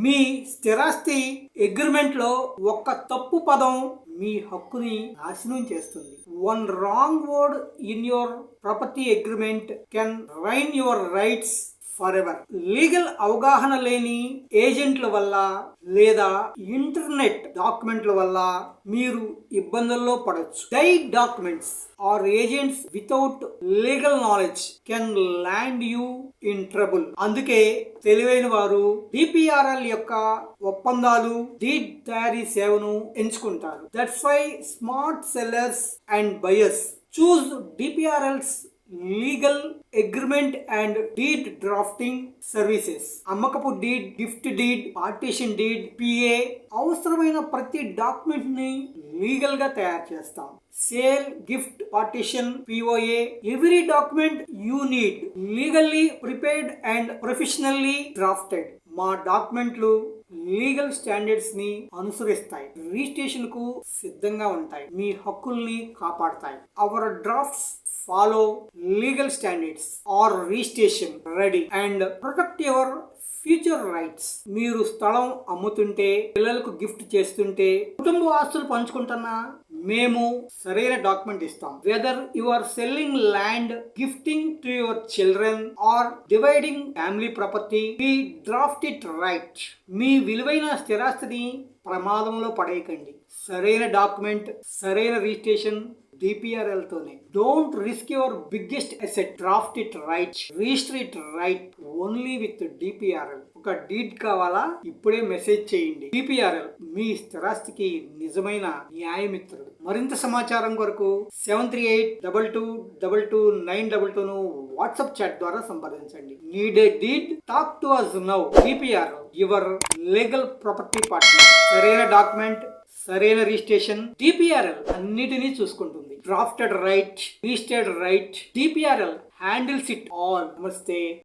మీ స్థిరాస్తి అగ్రిమెంట్లో ఒక్క తప్పు పదం మీ హక్కుని నాశనం చేస్తుంది. One wrong word in your property agreement can ruin your rights forever legal అవగాహన లేని ఏజెంట్ల వల్ల లేదా ఇంటర్నెట్ డాక్యుమెంట్ల వల్ల మీరు ఇబ్బందుల్లో పడవచ్చు the documents or agents without legal knowledge can land you in trouble అందుకే తెలివైన వారు డిపిఆర్ఎల్ యొక్క ఒప్పందాలు డీడ్ తయారీ సేవను ఎంచుకుంటారు. That's why smart sellers and buyers choose DPRL's legal agreement and deed drafting services. అమ్మకపు deed gift deed partition deed PA అవసరమైన ప్రతి డాక్యుమెంట్ని లీగల్గా తయారు చేస్తాం. Sale gift partition POA every document you need. Legally prepared and professionally drafted. మా డాక్యుమెంట్లు legal స్టాండర్డ్స్ని అనుసరిస్తాయి. రిజిస్ట్రేషన్కు సిద్ధంగా ఉంటాయి. మీ హక్కుల్ని కాపాడతాయి. Our drafts follow legal standards are registration ready and protect your future rights మీరు స్థలం అమ్ముతుంటే పిల్లలకు గిఫ్ట్ చేస్తుంటే కుటుంబ ఆస్తులు పంచుకుంటున్నా మేము సరైన డాక్యుమెంట్ ఇస్తాం. Whether you are selling land gifting to your children or dividing family property we draft it right మీ విలువైన స్థిరాస్తిని ప్రమాదంలో పడేయకండి. సరైన డాక్యుమెంట్ సరైన registration డిపిఆర్ఎల్తోనే don't risk your biggest asset draft it right register it right only with DPRL ఒక deed కావాలా? ఇప్పుడే message చేయండి. డిపిఆర్ఎల్ మీ స్థిరాస్తికి నిజమైన న్యాయమిత్రుడు. మరింత సమాచారం కొరకు seven three eight double two double two nine double టూను WhatsApp chat ద్వారా సంప్రదించండి. Need a deed talk to us now DPR your legal property partner సరైన డాక్యుమెంట్ సరైన రిజిస్ట్రేషన్ డిపిఆర్ఎల్ అన్నిటినీ చూసుకుంటుంది. Drafted right registered right DPRL handles it all. నమస్తే.